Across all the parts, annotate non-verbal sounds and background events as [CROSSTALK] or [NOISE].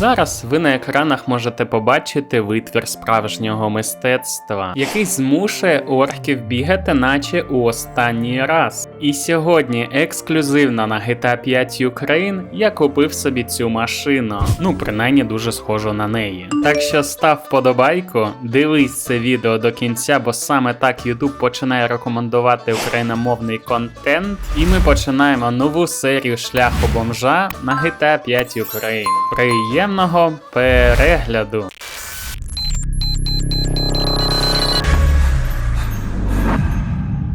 Зараз ви на екранах можете побачити витвір справжнього мистецтва, який змушує орків бігати, наче у останній раз. І сьогодні ексклюзивно на GTA 5 Ukraine я купив собі цю машину. Ну, принаймні дуже схожу на неї. Так що став вподобайку, дивись це відео до кінця, бо саме так YouTube починає рекомендувати україномовний контент. І ми починаємо нову серію шляху бомжа на GTA 5 Ukraine. Приємного перегляду!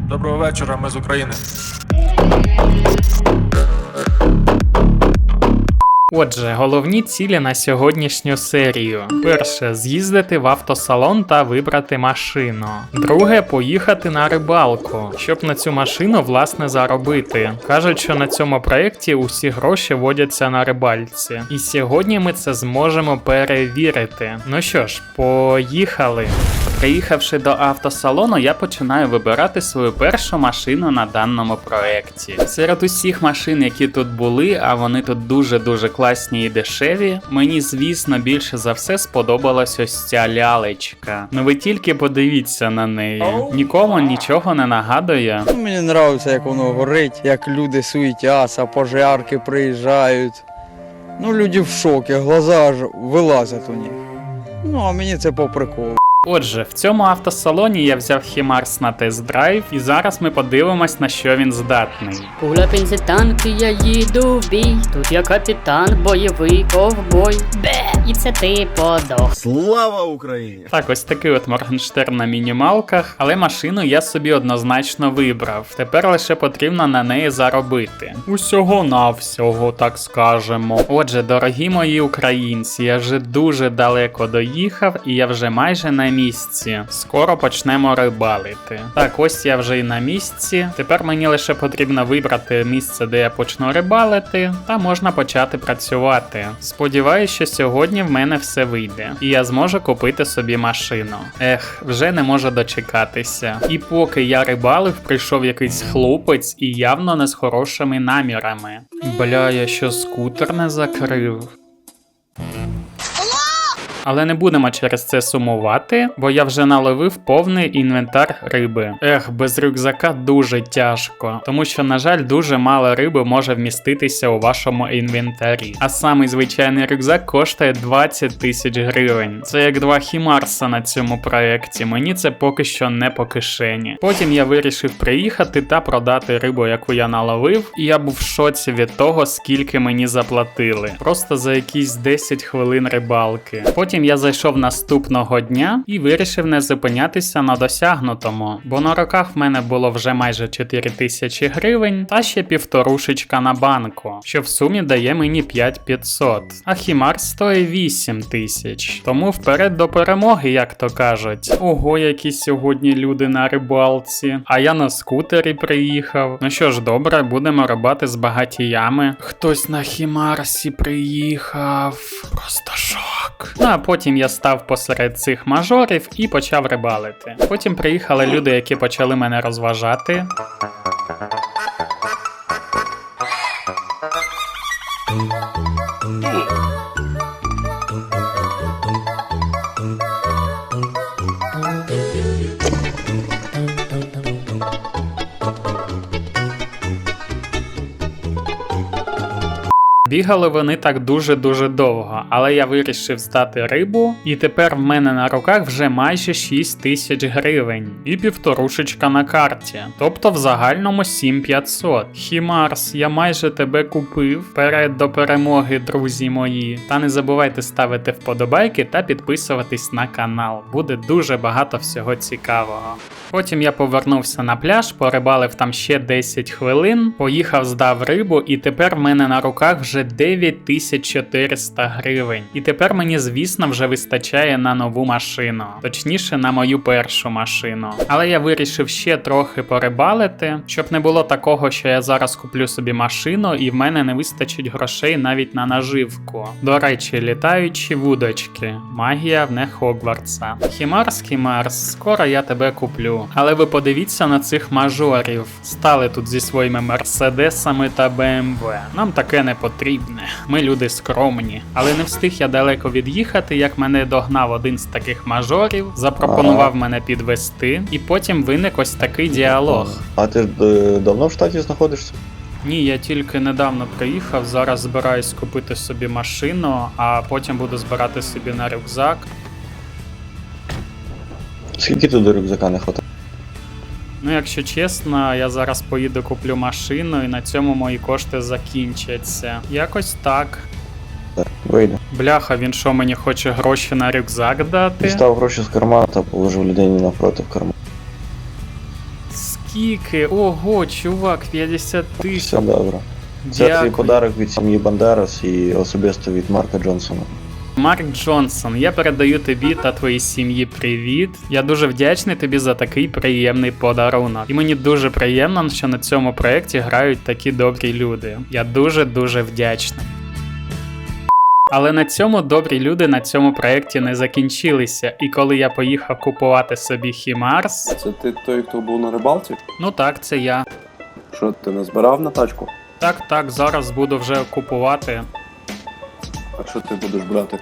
Доброго вечора, ми з України. Отже, головні цілі на сьогоднішню серію: перше з'їздити в автосалон та вибрати машину. Друге поїхати на рибалку, щоб на цю машину власне заробити. Кажуть, що на цьому проєкті усі гроші водяться на рибальці. І сьогодні ми це зможемо перевірити. Ну що ж, поїхали. Приїхавши до автосалону, я починаю вибирати свою першу машину на даному проєкті. Серед усіх машин, які тут були, а вони тут дуже-дуже класні і дешеві, мені, звісно, більше за все сподобалась ось ця лялечка. Ну ви тільки подивіться на неї. Нікому нічого не нагадує. Мені подобається, як воно горить, як люди суетяться, пожарки приїжджають. Ну, люди в шокі, глаза аж вилазять у них. Ну, а мені це по приколу. Отже, в цьому автосалоні я взяв Хімарс на тест-драйв, і зараз ми подивимось, на що він здатний. Куля танки, я їду в бій. Тут я капітан, бойовий ковбой. Бе, і це ти подох. Слава Україні! Так, ось такий от Моргенштерн на мінімалках, але машину я собі однозначно вибрав. Тепер лише потрібно на неї заробити. Усього навсього, так скажемо. Отже, дорогі мої українці, я вже дуже далеко доїхав, і я вже майже на місці. Скоро почнемо рибалити. Так, ось я вже і на місці. Тепер мені лише потрібно вибрати місце, де я почну рибалити, та можна почати працювати. Сподіваюсь, що сьогодні в мене все вийде, і я зможу купити собі машину. Ех, вже не можу дочекатися. І поки я рибалив, прийшов якийсь хлопець і явно не з хорошими намірами. Бля, я що скутер не закрив. Але не будемо через це сумувати, бо я вже наловив повний інвентар риби. Ех, без рюкзака дуже тяжко, тому що, на жаль, дуже мало риби може вміститися у вашому інвентарі. А самий звичайний рюкзак коштує 20 тисяч гривень. Це як два хімарса на цьому проєкті. Мені це поки що не по кишені. Потім я вирішив приїхати та продати рибу, яку я наловив, і я був в шоці від того, скільки мені заплатили. Просто за якісь 10 хвилин рибалки. Потім я зайшов наступного дня і вирішив не зупинятися на досягнутому, бо на руках в мене було вже майже 4 тисячі гривень та ще півторушечка на банку, що в сумі дає мені 5500. А хімар стоїть 8 тисяч. Тому вперед до перемоги, як то кажуть. Ого, які сьогодні люди на рибалці. А я на скутері приїхав. Ну що ж, добре, будемо рибати з багатіями. Хтось на хімарсі приїхав. Просто шок. А потім я став посеред цих мажорів і почав рибалити. Потім приїхали люди, які почали мене розважати. Бігали вони так дуже-дуже довго, але я вирішив здати рибу, і тепер в мене на руках вже майже 6 тисяч гривень і півторушечка на карті. Тобто в загальному 7500. Хімарс, я майже тебе купив. Вперед до перемоги, друзі мої. Та не забувайте ставити вподобайки та підписуватись на канал. Буде дуже багато всього цікавого. Потім я повернувся на пляж, порибалив там ще 10 хвилин, поїхав, здав рибу, і тепер в мене на руках вже 9400 гривень. І тепер мені, звісно, вже вистачає на нову машину, точніше на мою першу машину. Але я вирішив ще трохи порибалити, щоб не було такого, що я зараз куплю собі машину, і в мене не вистачить грошей навіть на наживку. До речі, літаючі вудочки, магія в не Хогвартса. Хімарс, Хімарс, скоро я тебе куплю. Але ви подивіться на цих мажорів. Стали тут зі своїми мерседесами та БМВ. Нам таке не потрібно. Потрібне. Ми люди скромні. Але не встиг я далеко від'їхати, як мене догнав один з таких мажорів, запропонував мене підвести, і потім виник ось такий діалог. А ти е, давно в штаті знаходишся? Ні, я тільки недавно приїхав. Зараз збираюсь купити собі машину, а потім буду збирати собі на рюкзак. Скільки тут до рюкзака не хватає? Ну, якщо чесно, я зараз поїду куплю машину, і на цьому мої кошти закінчаться. Якось так. Вийде. Бляха, він що мені хоче гроші на рюкзак дати? Дістав гроші з кармана та положив людині навпроти в карман. Скільки? Ого, чувак, 50 тисяч. Все добре. Це твій Дякую. подарок від сім'ї Бандерас і особисто від Марка Джонсона. Марк Джонсон, я передаю тобі та твоїй сім'ї привіт. Я дуже вдячний тобі за такий приємний подарунок. І мені дуже приємно, що на цьому проєкті грають такі добрі люди. Я дуже дуже вдячний. Але на цьому добрі люди на цьому проєкті не закінчилися. І коли я поїхав купувати собі Хімарс, Це ти той, хто був на рибалці? ну так, це я. Що ти не збирав на тачку? Так, так, зараз буду вже купувати. А що ти будеш брати?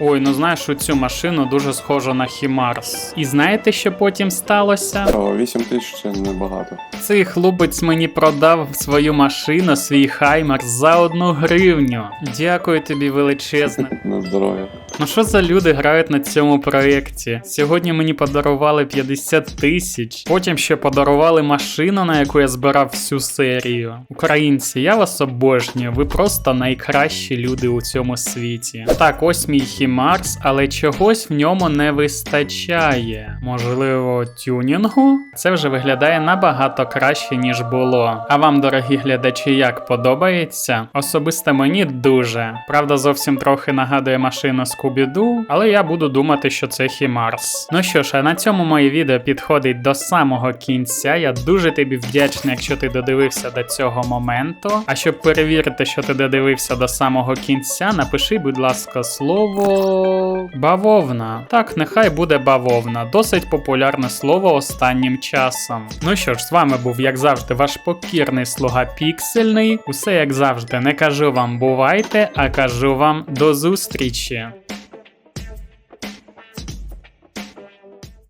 Ой, ну знаєш, у цю машину дуже схожу на Хімарс. І знаєте, що потім сталося? О, 8 тисяч це небагато. Цей хлопець мені продав свою машину, свій Хаймарс, за одну гривню. Дякую тобі величезне. [LAUGHS] На здоров'я. Ну що за люди грають на цьому проєкті? Сьогодні мені подарували 50 тисяч, потім ще подарували машину, на яку я збирав всю серію. Українці, я вас обожнюю, ви просто найкращі люди у цьому світі. Так, ось мій Хімарс, але чогось в ньому не вистачає. Можливо, тюнінгу? Це вже виглядає набагато краще, ніж було. А вам, дорогі глядачі, як подобається? Особисто мені дуже. Правда, зовсім трохи нагадує машину Скубіду, але я буду думати, що це Хімарс. Ну що ж, а на цьому моє відео підходить до самого кінця. Я дуже тобі вдячний, якщо ти додивився до цього моменту. А щоб перевірити, що ти додивився до самого кінця, напиши, будь ласка, слово бавовна. Так, нехай буде бавовна. Досить популярне слово останнім часом. Ну що ж, з вами був, як завжди, ваш покірний слуга Піксельний. Усе як завжди, не кажу вам бувайте, а кажу вам до зустрічі.